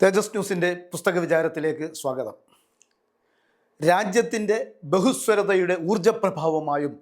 തേജസ് ന്യൂസിന്റെ പുസ്തക വിചാരത്തിലേക്ക് സ്വാഗതം. രാജ്യത്തിന്റെ ബഹുസ്വരതയുടെ ഊർജപ്രഭാവമായും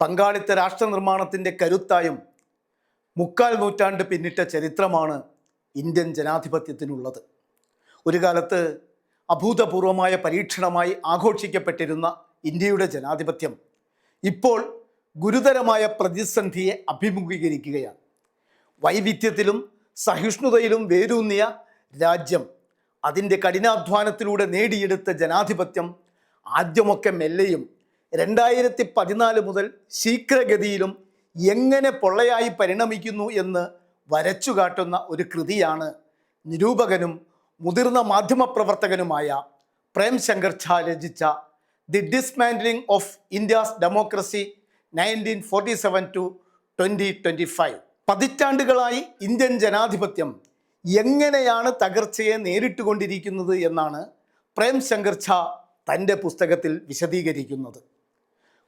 പങ്കാളിത്ത രാഷ്ട്ര നിർമ്മാണത്തിന്റെ കരുത്തായും മുക്കാൽ നൂറ്റാണ്ട് പിന്നിട്ട ചരിത്രമാണ് ഇന്ത്യൻ ജനാധിപത്യത്തിനുള്ളത്. ഒരു കാലത്ത് അഭൂതപൂർവമായ പരീക്ഷണമായി ആഘോഷിക്കപ്പെട്ടിരുന്ന ഇന്ത്യയുടെ ജനാധിപത്യം ഇപ്പോൾ ഗുരുതരമായ പ്രതിസന്ധിയെ അഭിമുഖീകരിക്കുകയാണ്. വൈവിധ്യത്തിലും സഹിഷ്ണുതയിലും വേരൂന്നിയ രാജ്യം അതിന്റെ കഠിനാധ്വാനത്തിലൂടെ നേടിയെടുത്ത ജനാധിപത്യം ആദ്യമൊക്കെ മെല്ലെയും രണ്ടായിരത്തി പതിനാല് മുതൽ ശീഘ്രഗതിയിലും എങ്ങനെ പൊള്ളയായി പരിണമിക്കുന്നു എന്ന് വരച്ചു കാട്ടുന്ന ഒരു കൃതിയാണ് നിരൂപകനും മുതിർന്ന മാധ്യമപ്രവർത്തകനുമായ പ്രേം ശങ്കർ ഝാ രചിച്ച the dismantling of India's democracy nineteen forty seven to twenty twenty five. പതിറ്റാണ്ടുകളായി ഇന്ത്യൻ ജനാധിപത്യം എങ്ങനെയാണ് തകർച്ചയെ നേരിട്ടുകൊണ്ടിരിക്കുന്നത് എന്നാണ് പ്രേം ശങ്കർ ഝാ തന്റെ പുസ്തകത്തിൽ വിശദീകരിക്കുന്നത്.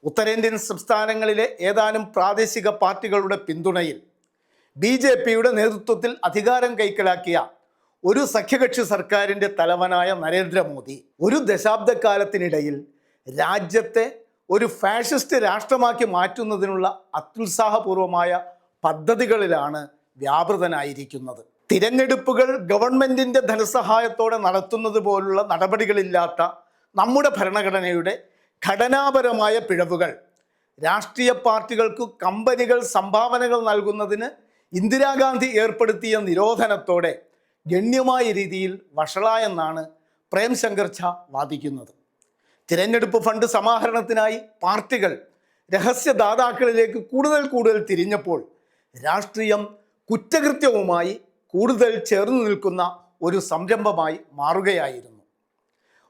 ഉത്തരേന്ത്യൻ സംസ്ഥാനങ്ങളിലെ ഏതാനും പ്രാദേശിക പാർട്ടികളുടെ പിന്തുണയിൽ ബി ജെ പിയുടെ നേതൃത്വത്തിൽ അധികാരം കൈക്കലാക്കിയ ഒരു സഖ്യകക്ഷി സർക്കാരിന്റെ തലവനായ നരേന്ദ്രമോദി ഒരു ദശാബ്ദക്കാലത്തിനിടയിൽ രാജ്യത്തെ ഒരു ഫാഷിസ്റ്റ് രാഷ്ട്രമാക്കി മാറ്റുന്നതിനുള്ള അത്യുത്സാഹപൂർവമായ പദ്ധതികളിലാണ് വ്യാപൃതനായിരിക്കുന്നത്. തിരഞ്ഞെടുപ്പുകൾ ഗവൺമെന്റിന്റെ ധനസഹായത്തോടെ നടത്തുന്നത് പോലുള്ള നടപടികളില്ലാത്ത നമ്മുടെ ഭരണഘടനയുടെ ഘടനാപരമായ പിഴവുകൾ. രാഷ്ട്രീയ പാർട്ടികൾക്ക് കമ്പനികൾ സംഭാവനകൾ നൽകുന്നതിന് ഇന്ദിരാഗാന്ധി ഏർപ്പെടുത്തിയ നിരോധനത്തോടെ ഗണ്യമായ രീതിയിൽ വഷളായെന്നാണ് പ്രേം ശങ്കർ ഝാ വാദിക്കുന്നത്. തിരഞ്ഞെടുപ്പ് ഫണ്ട് സമാഹരണത്തിനായി പാർട്ടികൾ രഹസ്യദാതാക്കളിലേക്ക് കൂടുതൽ കൂടുതൽ തിരിഞ്ഞപ്പോൾ രാഷ്ട്രീയം കുറ്റകൃത്യവുമായി കൂടുതൽ ചേർന്ന് നിൽക്കുന്ന ഒരു സംരംഭമായി മാറുകയായിരുന്നു.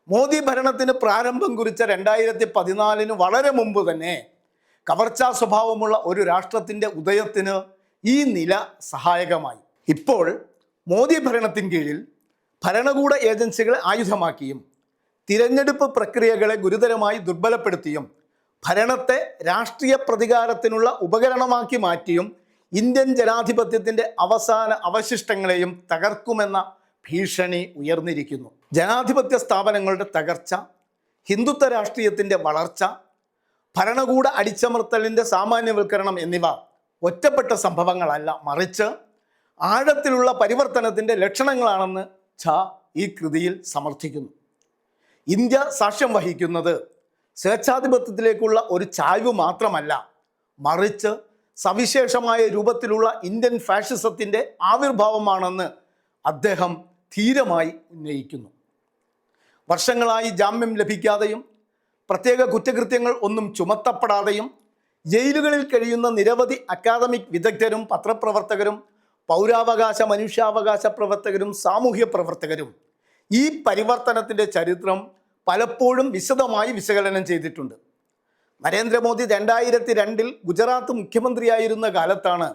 മോദി ഭരണത്തിന് പ്രാരംഭം കുറിച്ച രണ്ടായിരത്തി പതിനാലിന് വളരെ മുമ്പ് തന്നെ കവർച്ചാ സ്വഭാവമുള്ള ഒരു രാഷ്ട്രത്തിന്റെ ഉദയത്തിന് ഈ നില സഹായകമായി. ഇപ്പോൾ മോദി ഭരണത്തിൻ കീഴിൽ ഭരണകൂട ഏജൻസികളെ ആയുധമാക്കിയും തിരഞ്ഞെടുപ്പ് പ്രക്രിയകളെ ഗുരുതരമായി ദുർബലപ്പെടുത്തിയും ഭരണത്തെ രാഷ്ട്രീയ പ്രതികാരത്തിനുള്ള ഉപകരണമാക്കി മാറ്റിയും ഇന്ത്യൻ ജനാധിപത്യത്തിന്റെ അവസാന അവശിഷ്ടങ്ങളെയും തകർക്കുമെന്ന ഭീഷണി ഉയർന്നിരിക്കുന്നു. ജനാധിപത്യ സ്ഥാപനങ്ങളുടെ തകർച്ച ഹിന്ദുത്വ രാഷ്ട്രീയത്തിന്റെ വളർച്ച ഭരണകൂട അടിച്ചമർത്തലിന്റെ സാമാന്യവൽക്കരണം എന്നിവ ഒറ്റപ്പെട്ട സംഭവങ്ങളല്ല മറിച്ച് ആഴത്തിലുള്ള പരിവർത്തനത്തിന്റെ ലക്ഷണങ്ങളാണെന്ന് ഛ ഈ കൃതിയിൽ സമർത്ഥിക്കുന്നു. ഇന്ത്യ സാക്ഷ്യം വഹിക്കുന്നത് സ്വേച്ഛാധിപത്യത്തിലേക്കുള്ള ഒരു ചായ്വ് മാത്രമല്ല മറിച്ച് സവിശേഷമായ രൂപത്തിലുള്ള ഇന്ത്യൻ ഫാഷിസത്തിന്റെ ആവിർഭാവമാണെന്ന് അദ്ദേഹം ധീരമായി ഉന്നയിക്കുന്നു. വർഷങ്ങളായി ജാമ്യം ലഭിക്കാതെയും പ്രത്യേക കുറ്റകൃത്യങ്ങൾ ഒന്നും ചുമത്തപ്പെടാതെയും ജയിലുകളിൽ കഴിയുന്ന നിരവധി അക്കാദമിക് വിദഗ്ധരും പത്രപ്രവർത്തകരും പൗരാവകാശ മനുഷ്യാവകാശ പ്രവർത്തകരും സാമൂഹ്യ പ്രവർത്തകരും ഈ പരിവർത്തനത്തിന്റെ ചരിത്രം പലപ്പോഴും വിശദമായി വിശകലനം ചെയ്തിട്ടുണ്ട്. നരേന്ദ്രമോദി രണ്ടായിരത്തി രണ്ടിൽ ഗുജറാത്ത് മുഖ്യമന്ത്രിയായിരുന്ന കാലത്താണ്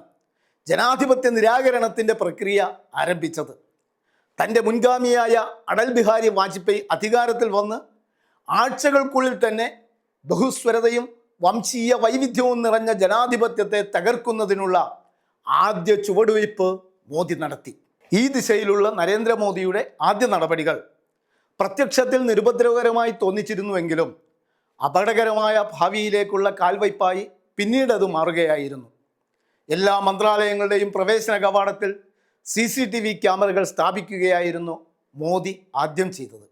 ജനാധിപത്യ നിരാകരണത്തിന്റെ പ്രക്രിയ ആരംഭിച്ചത്. തന്റെ മുൻഗാമിയായ അടൽ ബിഹാരി വാജ്പേയി അധികാരത്തിൽ വന്ന് ആഴ്ചകൾക്കുള്ളിൽ തന്നെ ബഹുസ്വരതയും വംശീയ വൈവിധ്യവും നിറഞ്ഞ ജനാധിപത്യത്തെ തകർക്കുന്നതിനുള്ള ആദ്യ ചുവടുവയ്പ് മോദി നടത്തി. ഈ ദിശയിലുള്ള നരേന്ദ്രമോദിയുടെ ആദ്യ നടപടികൾ പ്രത്യക്ഷത്തിൽ നിരുപദ്രവകരമായി തോന്നിച്ചിരുന്നുവെങ്കിലും അപകടകരമായ ഭാവിയിലേക്കുള്ള കാൽവയ്പായി പിന്നീട് അത് മാറുകയായിരുന്നു. എല്ലാ മന്ത്രാലയങ്ങളുടെയും പ്രവേശന കവാടത്തിൽ സി സി ടി വി ക്യാമറകൾ സ്ഥാപിക്കുകയായിരുന്നു മോദി ആദ്യം ചെയ്തത്.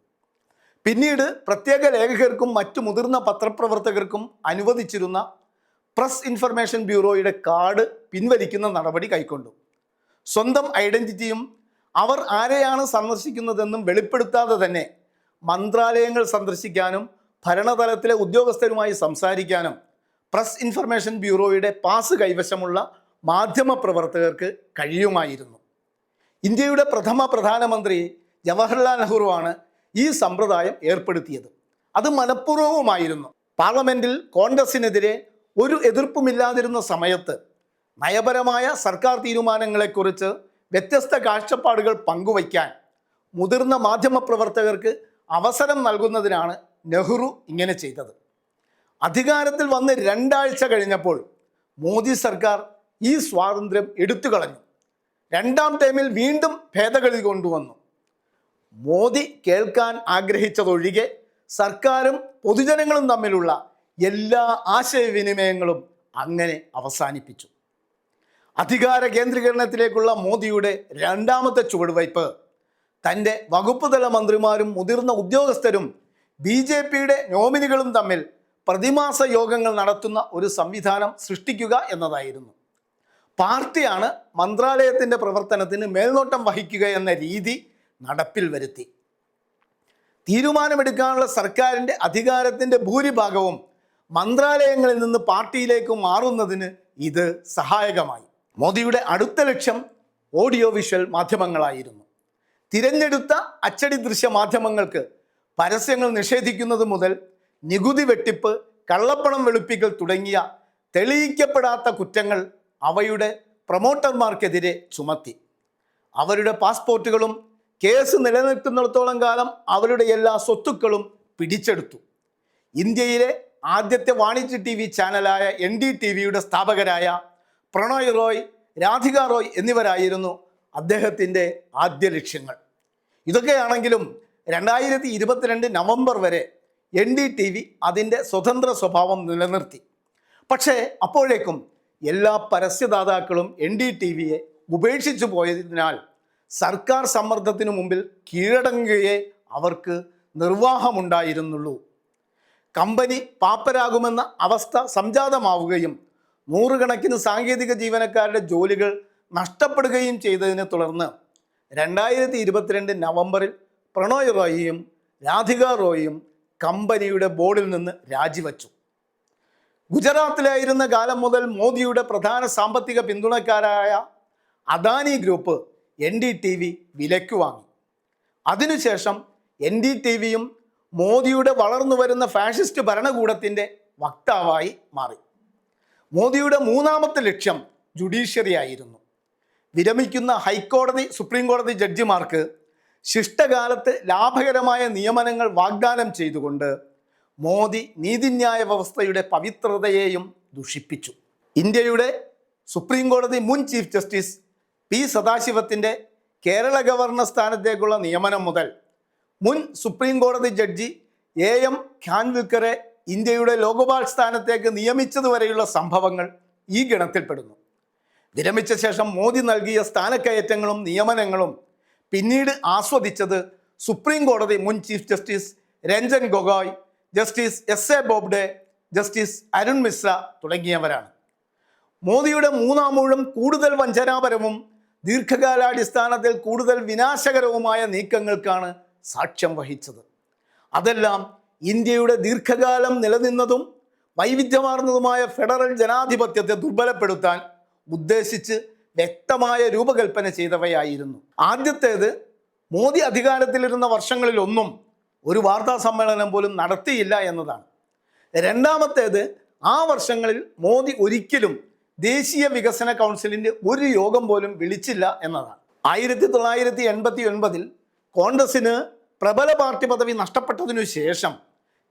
പിന്നീട് പ്രത്യേക ലേഖകർക്കും മറ്റു മുതിർന്ന പത്രപ്രവർത്തകർക്കും അനുവദിച്ചിരുന്ന പ്രസ് ഇൻഫർമേഷൻ ബ്യൂറോയുടെ കാർഡ് പിൻവലിക്കുന്ന നടപടി കൈക്കൊണ്ടു. സ്വന്തം ഐഡന്റിറ്റിയും അവർ ആരെയാണ് സന്ദർശിക്കുന്നതെന്നും വെളിപ്പെടുത്താതെ തന്നെ മന്ത്രാലയങ്ങൾ സന്ദർശിക്കാനും ഭരണതലത്തിലെ ഉദ്യോഗസ്ഥരുമായി സംസാരിക്കാനും പ്രസ് ഇൻഫർമേഷൻ ബ്യൂറോയുടെ പാസ് കൈവശമുള്ള മാധ്യമ പ്രവർത്തകർക്ക് കഴിയുമായിരുന്നു. ഇന്ത്യയുടെ പ്രഥമ പ്രധാനമന്ത്രി ജവഹർലാൽ നെഹ്റുവാണ് ഈ സമ്പ്രദായം ഏർപ്പെടുത്തിയത്. അത് മനഃപൂർവമായിരുന്നു. പാർലമെന്റിൽ കോൺഗ്രസിനെതിരെ ഒരു എതിർപ്പുമില്ലാതിരുന്ന സമയത്ത് നയപരമായ സർക്കാർ തീരുമാനങ്ങളെക്കുറിച്ച് വ്യത്യസ്ത കാഴ്ചപ്പാടുകൾ പങ്കുവയ്ക്കാൻ മുതിർന്ന മാധ്യമപ്രവർത്തകർക്ക് അവസരം നൽകുന്നതിനാണ് നെഹ്റു ഇങ്ങനെ ചെയ്തത്. അധികാരത്തിൽ വന്ന് രണ്ടാഴ്ച കഴിഞ്ഞപ്പോൾ മോദി സർക്കാർ ഈ സ്വാതന്ത്ര്യം എടുത്തു കളഞ്ഞു. രണ്ടാം ടൈമിൽ വീണ്ടും ഭേദഗതി കൊണ്ടുവന്നു. മോദി കേൾക്കാൻ ആഗ്രഹിച്ചതൊഴികെ സർക്കാരും പൊതുജനങ്ങളും തമ്മിലുള്ള എല്ലാ ആശയവിനിമയങ്ങളും അങ്ങനെ അവസാനിപ്പിച്ചു. അധികാര കേന്ദ്രീകരണത്തിലേക്കുള്ള മോദിയുടെ രണ്ടാമത്തെ ചുവടുവയ്പ് തന്റെ വകുപ്പ് തല മന്ത്രിമാരും മുതിർന്ന ഉദ്യോഗസ്ഥരും ബി ജെ പിയുടെ നോമിനികളും തമ്മിൽ പ്രതിമാസ യോഗങ്ങൾ നടത്തുന്ന ഒരു സംവിധാനം സൃഷ്ടിക്കുക എന്നതായിരുന്നു. പാർട്ടിയാണ് മന്ത്രാലയത്തിന്റെ പ്രവർത്തനത്തിന് മേൽനോട്ടം വഹിക്കുക എന്ന രീതി നടപ്പിൽ വരുത്തി. തീരുമാനമെടുക്കാനുള്ള സർക്കാരിന്റെ അധികാരത്തിന്റെ ഭൂരിഭാഗവും മന്ത്രാലയങ്ങളിൽ നിന്ന് പാർട്ടിയിലേക്ക് മാറുന്നതിന് ഇത് സഹായകമായി. മോദിയുടെ അടുത്ത ലക്ഷ്യം ഓഡിയോ വിഷ്വൽ മാധ്യമങ്ങളായിരുന്നു. തിരഞ്ഞെടുത്ത അച്ചടി ദൃശ്യ മാധ്യമങ്ങൾക്ക് പരസ്യങ്ങൾ നിഷേധിക്കുന്നത് മുതൽ നികുതി വെട്ടിപ്പ് കള്ളപ്പണം വെളുപ്പിക്കൽ തുടങ്ങിയ തെളിയിക്കപ്പെടാത്ത കുറ്റങ്ങൾ അവയുടെ പ്രൊമോട്ടർമാർക്കെതിരെ ചുമത്തി. അവരുടെ പാസ്പോർട്ടുകളും കേസ് നിലനിർത്തുന്നിടത്തോളം കാലം അവരുടെ എല്ലാ സ്വത്തുക്കളും പിടിച്ചെടുത്തു. ഇന്ത്യയിലെ ആദ്യത്തെ വാണിജ്യ ടി വി ചാനലായ എൻ ഡി ടി വിയുടെ സ്ഥാപകരായ പ്രണോയ് റോയ് രാധിക റോയ് എന്നിവരായിരുന്നു അദ്ദേഹത്തിന്റെ ആദ്യ ലക്ഷ്യങ്ങൾ. ഇതൊക്കെയാണെങ്കിലും രണ്ടായിരത്തി ഇരുപത്തിരണ്ട് നവംബർ വരെ എൻ ഡി ടി വി അതിന്റെ സ്വതന്ത്ര സ്വഭാവം നിലനിർത്തി. പക്ഷേ അപ്പോഴേക്കും എല്ലാ പരസ്യദാതാക്കളും എൻ ഡി ടി വിയെ ഉപേക്ഷിച്ചു പോയതിനാൽ സർക്കാർ സമ്മർദ്ദത്തിനു മുമ്പിൽ കീഴടങ്ങുകയേ അവർക്ക് നിർവാഹമുണ്ടായിരുന്നുള്ളൂ. കമ്പനി പാപ്പരാകുമെന്ന അവസ്ഥ സംജാതമാവുകയും നൂറുകണക്കിന് സാങ്കേതിക ജീവനക്കാരുടെ ജോലികൾ നഷ്ടപ്പെടുകയും ചെയ്തതിനെ തുടർന്ന് രണ്ടായിരത്തി ഇരുപത്തിരണ്ട് നവംബറിൽ പ്രണോയ് റോയിയും രാധിക റോയിയും കമ്പനിയുടെ ബോർഡിൽ നിന്ന് രാജിവച്ചു. ഗുജറാത്തിലായിരുന്ന കാലം മുതൽ മോദിയുടെ പ്രധാന സാമ്പത്തിക പിന്തുണക്കാരായ Adani group N D T V വിലയ്ക്ക് വാങ്ങി. അതിനുശേഷം എൻ ഡി ടി വിയും മോദിയുടെ വളർന്നു വരുന്ന ഫാഷിസ്റ്റ് ഭരണകൂടത്തിന്റെ വക്താവായി മാറി. മോദിയുടെ മൂന്നാമത്തെ ലക്ഷ്യം ജുഡീഷ്യറി ആയിരുന്നു വിരമിക്കുന്ന ഹൈക്കോടതി സുപ്രീം കോടതി ജഡ്ജിമാർക്ക് ശിഷ്ടകാലത്ത് ലാഭകരമായ നിയമനങ്ങൾ വാഗ്ദാനം ചെയ്തുകൊണ്ട് മോദി നീതിന്യായ വ്യവസ്ഥയുടെ പവിത്രതയെയും ദുഷിപ്പിച്ചു. ഇന്ത്യയുടെ സുപ്രീം കോടതി മുൻ ചീഫ് ജസ്റ്റിസ് പി സദാശിവത്തിന്റെ കേരള ഗവർണർ സ്ഥാനത്തേക്കുള്ള നിയമനം മുതൽ മുൻ സുപ്രീം കോടതി ജഡ്ജി എ എം ഖാൻവിൽക്കറെ ഇന്ത്യയുടെ ലോകപാൽ സ്ഥാനത്തേക്ക് നിയമിച്ചതുവരെയുള്ള സംഭവങ്ങൾ ഈ ഗണത്തിൽപ്പെടുന്നു. വിരമിച്ച ശേഷം മോദി നൽകിയ സ്ഥാനക്കയറ്റങ്ങളും നിയമനങ്ങളും പിന്നീട് ആസ്വദിച്ചത് സുപ്രീം കോടതി മുൻ chief justice Ranjan Gogoi justice S A Bobde justice Arun Mishra തുടങ്ങിയവരാണ്. മോദിയുടെ മൂന്നാമൂഴം കൂടുതൽ വഞ്ചനാപരവും ദീർഘകാലാടിസ്ഥാനത്തിൽ കൂടുതൽ വിനാശകരവുമായ നീക്കങ്ങൾക്കാണ് സാക്ഷ്യം വഹിച്ചത്. അതെല്ലാം ഇന്ത്യയുടെ ദീർഘകാലം നിലനിന്നതും വൈവിധ്യമാർന്നതുമായ ഫെഡറൽ ജനാധിപത്യത്തെ ദുർബലപ്പെടുത്താൻ ഉദ്ദേശിച്ച് വ്യക്തമായ രൂപകൽപ്പന ചെയ്തവയായിരുന്നു. ആദ്യത്തേത് മോദി അധികാരത്തിലിരുന്ന വർഷങ്ങളിലൊന്നും ഒരു വാർത്താ സമ്മേളനം പോലും നടത്തിയില്ല എന്നതാണ്. രണ്ടാമത്തേത് ആ വർഷങ്ങളിൽ മോദി ഒരിക്കലും ദേശീയ വികസന കൗൺസിലിന്റെ ഒരു യോഗം പോലും വിളിച്ചില്ല എന്നതാണ്. ആയിരത്തി തൊള്ളായിരത്തി എൺപത്തി ഒൻപതിൽ കോൺഗ്രസിന് പ്രബല പാർട്ടി പദവി നഷ്ടപ്പെട്ടതിനു ശേഷം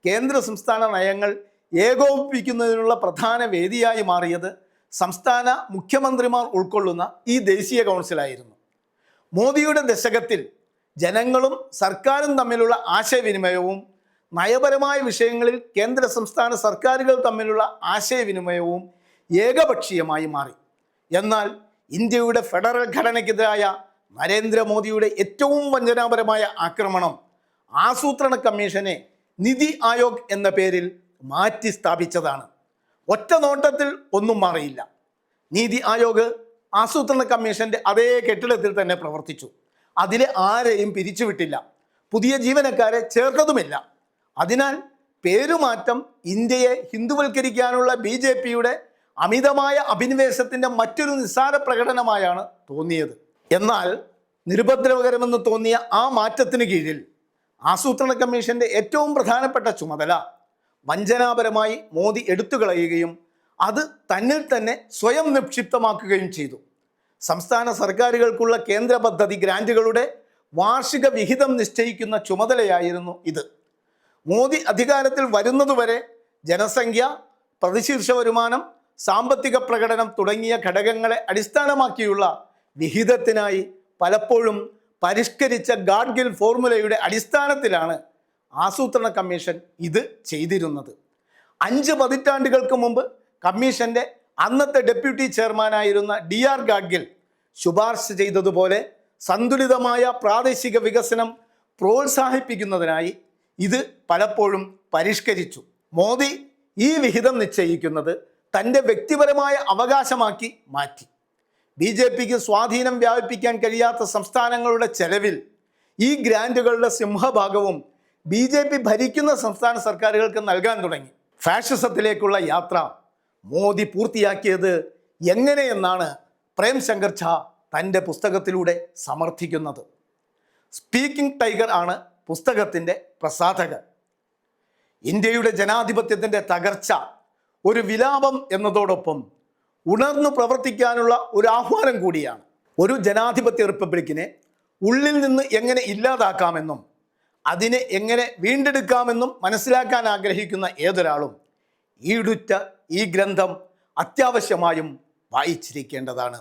കേന്ദ്ര സംസ്ഥാന നയങ്ങൾ ഏകോപിപ്പിക്കുന്നതിനുള്ള പ്രധാന വേദിയായി മാറിയത് സംസ്ഥാന മുഖ്യമന്ത്രിമാർ ഉൾക്കൊള്ളുന്ന ഈ ദേശീയ കൗൺസിലായിരുന്നു. മോദിയുടെ ദശകത്തിൽ ജനങ്ങളും സർക്കാരും തമ്മിലുള്ള ആശയവിനിമയവും നയപരമായ വിഷയങ്ങളിൽ കേന്ദ്ര സംസ്ഥാന സർക്കാരുകൾ തമ്മിലുള്ള ആശയവിനിമയവും ഏകപക്ഷീയമായി മാറി. എന്നാൽ ഇന്ത്യയുടെ ഫെഡറൽ ഘടനയ്ക്കെതിരായ നരേന്ദ്രമോദിയുടെ ഏറ്റവും വഞ്ചനാപരമായ ആക്രമണം ആസൂത്രണ കമ്മീഷനെ നിതി ആയോഗ് എന്ന പേരിൽ മാറ്റി സ്ഥാപിച്ചതാണ് ഒറ്റ നോട്ടത്തിൽ ഒന്നും മാറിയില്ല. നീതി ആയോഗ് ആസൂത്രണ കമ്മീഷന്റെ അതേ കെട്ടിടത്തിൽ തന്നെ പ്രവർത്തിച്ചു. അതിലെ ആരെയും പിരിച്ചുവിട്ടില്ല. പുതിയ ജീവനക്കാരെ ചേർത്തതുമില്ല. അതിനാൽ പേരുമാറ്റം ഇന്ത്യയെ ഹിന്ദുവൽക്കരിക്കാനുള്ള ബി ജെ പിയുടെ അമിതമായ അഭിനിവേശത്തിന്റെ മറ്റൊരു നിസ്സാര പ്രകടനമായാണ് തോന്നിയത്. എന്നാൽ നിരുപദ്രവകരമെന്ന് തോന്നിയ ആ മാറ്റത്തിന് കീഴിൽ ആസൂത്രണ കമ്മീഷന്റെ ഏറ്റവും പ്രധാനപ്പെട്ട ചുമതല വഞ്ചനാപരമായി മോദി എടുത്തുകളയുകയും അത് തന്നിൽ തന്നെ സ്വയം നിക്ഷിപ്തമാക്കുകയും ചെയ്തു. സംസ്ഥാന സർക്കാരുകൾക്കുള്ള കേന്ദ്ര പദ്ധതി ഗ്രാന്റുകളുടെ വാർഷിക വിഹിതം നിശ്ചയിക്കുന്ന ചുമതലയായിരുന്നു ഇത്. മോദി അധികാരത്തിൽ വരുന്നതുവരെ ജനസംഖ്യ പ്രതിശീർഷ വരുമാനം സാമ്പത്തിക പ്രകടനം തുടങ്ങിയ ഘടകങ്ങളെ അടിസ്ഥാനമാക്കിയുള്ള വിഹിതത്തിനായി പലപ്പോഴും പരിഷ്കരിച്ച ഗാഡ്ഗിൽ ഫോർമുലയുടെ അടിസ്ഥാനത്തിലാണ് ആസൂത്രണ കമ്മീഷൻ ഇത് ചെയ്തിരുന്നത്. അഞ്ച് പതിറ്റാണ്ടുകൾക്ക് മുമ്പ് കമ്മീഷന്റെ അന്നത്തെ ഡെപ്യൂട്ടി ചെയർമാനായിരുന്ന ഡി ആർ ഗാഡ്ഗിൽ ശുപാർശ ചെയ്തതുപോലെ സന്തുലിതമായ പ്രാദേശിക വികസനം പ്രോത്സാഹിപ്പിക്കുന്നതിനായി ഇത് പലപ്പോഴും പരിഷ്കരിച്ചു. മോദി ഈ വിഹിതം നിശ്ചയിക്കുന്നത് തന്റെ വ്യക്തിപരമായ അവകാശമാക്കി മാറ്റി. ബി ജെ പിക്ക് സ്വാധീനം വ്യാപിപ്പിക്കാൻ കഴിയാത്ത സംസ്ഥാനങ്ങളുടെ ചെലവിൽ ഈ ഗ്രാൻഡുകളുടെ സിംഹഭാഗവും ബി ജെ പി ഭരിക്കുന്ന സംസ്ഥാന സർക്കാരുകൾക്ക് നൽകാൻ തുടങ്ങി. ഫാഷിസത്തിലേക്കുള്ള യാത്ര മോദി പൂർത്തിയാക്കിയത് എങ്ങനെയെന്നാണ് പ്രേം ശങ്കർ ഝാ തന്റെ പുസ്തകത്തിലൂടെ സമർത്ഥിക്കുന്നത്. സ്പീക്കിംഗ് ടൈഗർ ആണ് പുസ്തകത്തിന്റെ പ്രസാധകൻ. ഇന്ത്യയുടെ ജനാധിപത്യത്തിന്റെ തകർച്ച ഒരു വിലാപം എന്നതോടൊപ്പം ഉണർന്നു പ്രവർത്തിക്കാനുള്ള ഒരു ആഹ്വാനം കൂടിയാണ്. ഒരു ജനാധിപത്യ റിപ്പബ്ലിക്കിനെ ഉള്ളിൽ നിന്ന് എങ്ങനെ ഇല്ലാതാക്കാമെന്നും അതിനെ എങ്ങനെ വീണ്ടെടുക്കാമെന്നും മനസ്സിലാക്കാൻ ആഗ്രഹിക്കുന്ന ഏതൊരാളും ഈടുറ്റ ഈ ഗ്രന്ഥം അത്യാവശ്യമായും വായിച്ചിരിക്കേണ്ടതാണ്.